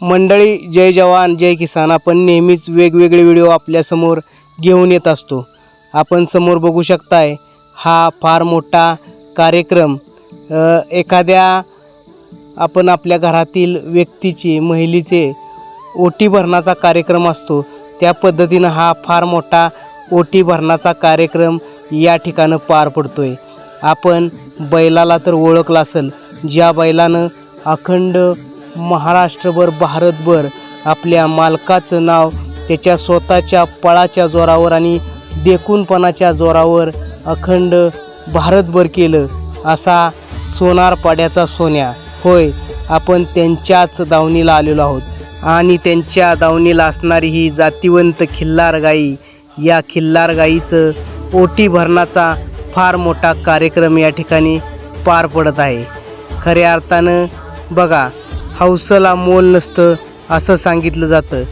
मंडळी जय जवान जय किसान. आपण नेहमीच वेगवेगळे व्हिडिओ आपल्यासमोर घेऊन येत असतो. आपण समोर बघू शकताय हा फार मोठा कार्यक्रम एखाद्या आपण आपल्या घरातील व्यक्तीचे महिलेचे ओटी भरणाचा कार्यक्रम असतो. त्या पद्धतीनं हा फार मोठा ओटी भरणाचा कार्यक्रम या ठिकाणं पार पडतो आहे आपण बैलाला तर ओळखलं असेल ज्या बैलानं अखंड महाराष्ट्रभर भारतभर आपल्या मालकाचं नाव त्याच्या स्वतःच्या पळाच्या जोरावर आणि देखूनपणाच्या जोरावर अखंड भारतभर केलं असा सोनारपाड्याचा सोन्या. होय आपण त्यांच्याच दावणीला आलेलो आहोत. आणि त्यांच्या दावणीला असणारी ही जातिवंत खिल्लार गाई या खिल्लार गाईचं ओटी भरणाचा फार मोठा कार्यक्रम या ठिकाणी पार पडत आहे. खऱ्या अर्थानं बघा हौसला मोल नसतं असं सांगितलं जातं.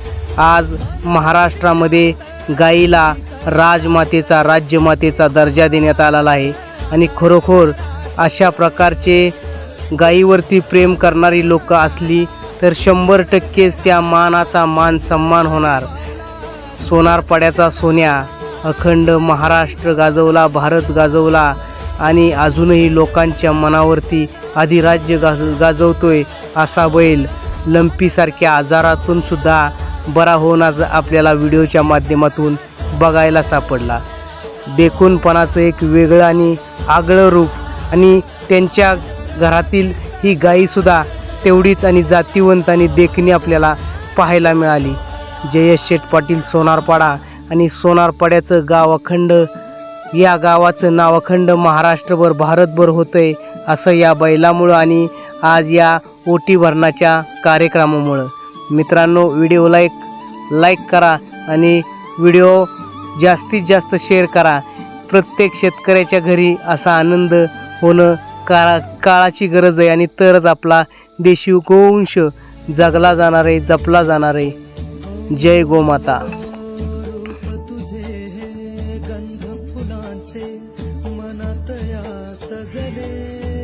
आज महाराष्ट्रामध्ये गाईला राजमातेचा राज्यमातेचा दर्जा देण्यात आलेला आहे आणि खरोखर अशा प्रकारचे गाईवरती प्रेम करणारी लोक असली तर शंभर टक्केच त्या मानाचा मान सन्मान होणार. सोनारपाड्याचा सोन्या अखंड महाराष्ट्र गाजवला भारत गाजवला आणि अजूनही लोकांच्या मनावरती अधिराज्य गाज गाजवतोय असा बैल. लंपीसारख्या आजारातून सुद्धा बरा होऊन आज आपल्याला व्हिडिओच्या माध्यमातून बघायला सापडला. देखूनपणाचं एक वेगळं आणि आगळं रूप आणि त्यांच्या घरातील ही गाईसुद्धा तेवढीच आणि जातीवंत आणि देखणी आपल्याला पाहायला मिळाली. जयेश शेठ पाटील सोनारपाडा आणि सोनारपाड्याचं गाव अखंड या गावाचं नाव अखंड महाराष्ट्रभर भारतभर होतं आहे असं या बैलामुळं आणि आज या ओटी भरणाच्या कार्यक्रमामुळं. मित्रांनो व्हिडिओला एक लाईक करा आणि व्हिडिओ जास्तीत जास्त शेअर करा. प्रत्येक शेतकऱ्याच्या घरी असा आनंद होणं काळा काळाची गरज आहे आणि तरच आपला देशी गोवंश जगला जाणार आहे जपला जाणार आहे. जय गोमाता. कुणाचे मनातया सजले.